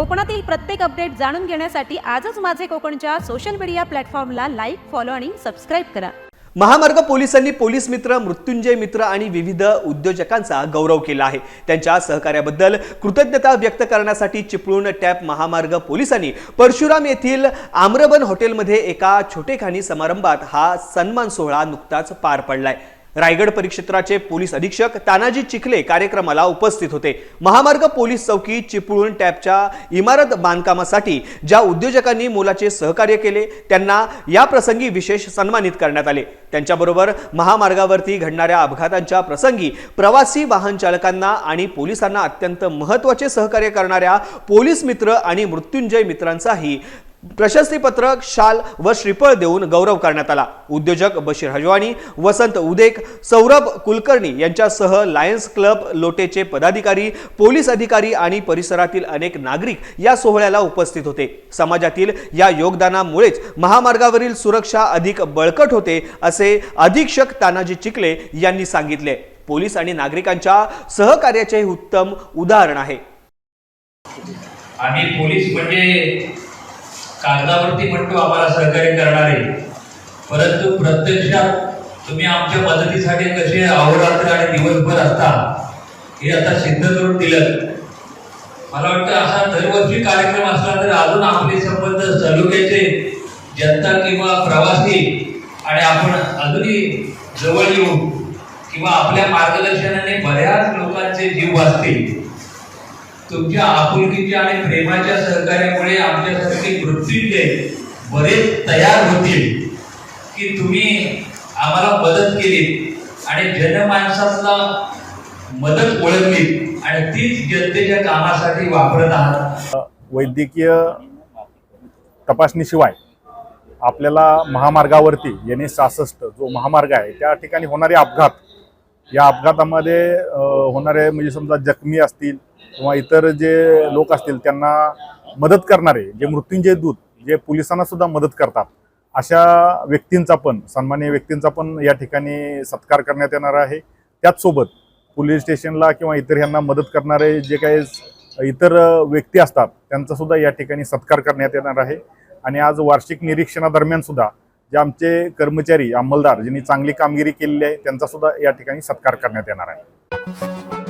कोकणातील प्रत्येक अपडेट जाणून घेण्यासाठी आजच माझे कोकणच्या सोशल मीडिया प्लॅटफॉर्मला लाईक फॉलो आणि सबस्क्राईब करा. महामार्ग पोलिसांनी पोलीस मित्र मृत्युंजय मित्र आणि विविध उद्योजकांचा गौरव केला आहे. त्यांच्या सहकार्याबद्दल कृतज्ञता व्यक्त करण्यासाठी चिपळूण टॅप महामार्ग पोलिसांनी परशुराम येथील आम्रबन हॉटेलमध्ये एका छोटेखानी समारंभात हा सन्मान सोहळा नुकताच पार पडलाय. रायगड परिक्षेत्राचे पोलीस अधीक्षक तानाजी चिखले कार्यक्रमाला उपस्थित होते. महामार्ग पोलीस चौकी चिपळूण टॅपच्या इमारत बांधकामासाठी ज्या उद्योजकांनी मोलाचे सहकार्य केले त्यांना या प्रसंगी विशेष सन्मानित करण्यात आले. त्यांच्याबरोबर महामार्गावरती घडणाऱ्या अपघातांच्या प्रसंगी प्रवासी वाहन चालकांना आणि पोलिसांना अत्यंत महत्त्वाचे सहकार्य करणाऱ्या पोलीस मित्र आणि मृत्युंजय मित्रांचाही प्रशस्तीपत्रक शाल व श्रीफळ देऊन गौरव करण्यात आला. उद्योजक बशीर हजवाणी वसंत उदेक सौरभ कुलकर्णी यांच्यासह लायन्स क्लब लोटेचे पदाधिकारी पोलीस अधिकारी आणि परिसरातील अनेक नागरिक या सोहळ्याला उपस्थित होते. समाजातील या योगदानामुळेच महामार्गावरील सुरक्षा अधिक बळकट होते असे अधीक्षक तानाजी चिखले यांनी सांगितले. पोलीस आणि नागरिकांच्या सहकार्याचे उत्तम उदाहरण आहे. आम्ही पोलीस म्हणजे कागदावरती म्हणतो आम्हाला सहकार्य करणारे. परंतु प्रत्यक्षात तुम्ही आमच्या मदतीसाठी कसे अहोरात्र आणि दिवसभर असता हे आता सिद्ध करून दिलं. मला वाटतं असा दरवर्षी कार्यक्रम असला तर अजून आपले संबंध तालुक्याचे जनता किंवा प्रवासी आणि आपण अजूनही जवळ येऊ किंवा आपल्या मार्गदर्शनाने बऱ्याच लोकांचे जीव वाचतील. तुमच्या आपुलकीच्या आणि प्रेमाच्या सहकार्यामुळे आमच्या आमच्यासारखे मृत्यूंजय बरेच तयार होतील की तुम्ही आम्हाला मदत केली आणि जनमानसातला मदत ओळखली आणि तीच जनतेच्या कामासाठी वापरत आहात. वैद्यकीय तपासणीशिवाय आपल्याला महामार्गावरती येणे सासष्ट जो महामार्ग आहे त्या ठिकाणी होणारे अपघात या अपघातामध्ये होणारे म्हणजे समजा जखमी असतील किंवा इतर जे लोक असतील त्यांना मदत करणारे जे मृत्युंजय दूत जे पोलिसांना सुद्धा मदत करतात अशा व्यक्तींचा पण सन्मान्य व्यक्तींचा पण या ठिकाणी सत्कार करण्यात येणार आहे. त्याचसोबत पोलीस स्टेशनला किंवा इतर ह्यांना मदत करणारे जे काही इतर व्यक्ती असतात त्यांचा सुद्धा या ठिकाणी सत्कार करण्यात येणार आहे. आणि आज वार्षिक निरीक्षणादरम्यान सुद्धा जे आमचे कर्मचारी अंमलदार ज्यांनी चांगली कामगिरी केलेली आहे त्यांचा सुद्धा या ठिकाणी सत्कार करण्यात येणार आहे.